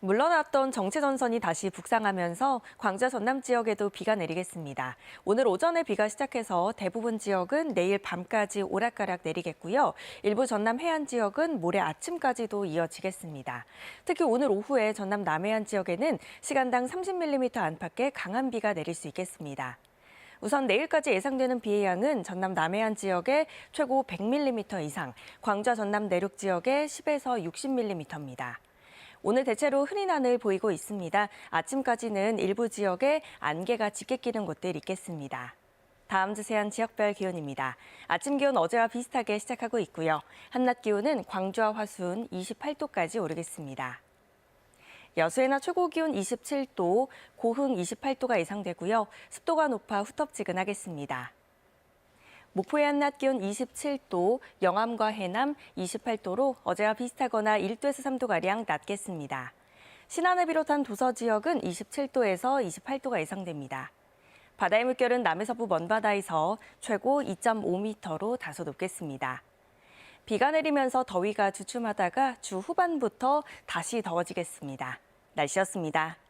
물러났던 정체 전선이 다시 북상하면서 광주 전남 지역에도 비가 내리겠습니다. 오늘 오전에 비가 시작해서 대부분 지역은 내일 밤까지 오락가락 내리겠고요. 일부 전남 해안 지역은 모레 아침까지도 이어지겠습니다. 특히 오늘 오후에 전남 남해안 지역에는 시간당 30mm 안팎의 강한 비가 내릴 수 있겠습니다. 우선 내일까지 예상되는 비의 양은 전남 남해안 지역에 최고 100mm 이상, 광주 전남 내륙 지역에 10에서 60mm입니다. 오늘 대체로 흐린 하늘 보이고 있습니다. 아침까지는 일부 지역에 안개가 짙게 끼는 곳들 있겠습니다. 다음 주세한 지역별 기온입니다. 아침 기온 어제와 비슷하게 시작하고 있고요. 한낮 기온은 광주와 화순 28도까지 오르겠습니다. 여수의 낮 최고 기온 27도, 고흥 28도가 예상되고요. 습도가 높아 후텁지근하겠습니다. 목포의 한낮 기온 27도, 영암과 해남 28도로 어제와 비슷하거나 1도에서 3도가량 낮겠습니다. 신안을 비롯한 도서 지역은 27도에서 28도가 예상됩니다. 바다의 물결은 남해서부 먼바다에서 최고 2.5m로 다소 높겠습니다. 비가 내리면서 더위가 주춤하다가 주 후반부터 다시 더워지겠습니다. 날씨였습니다.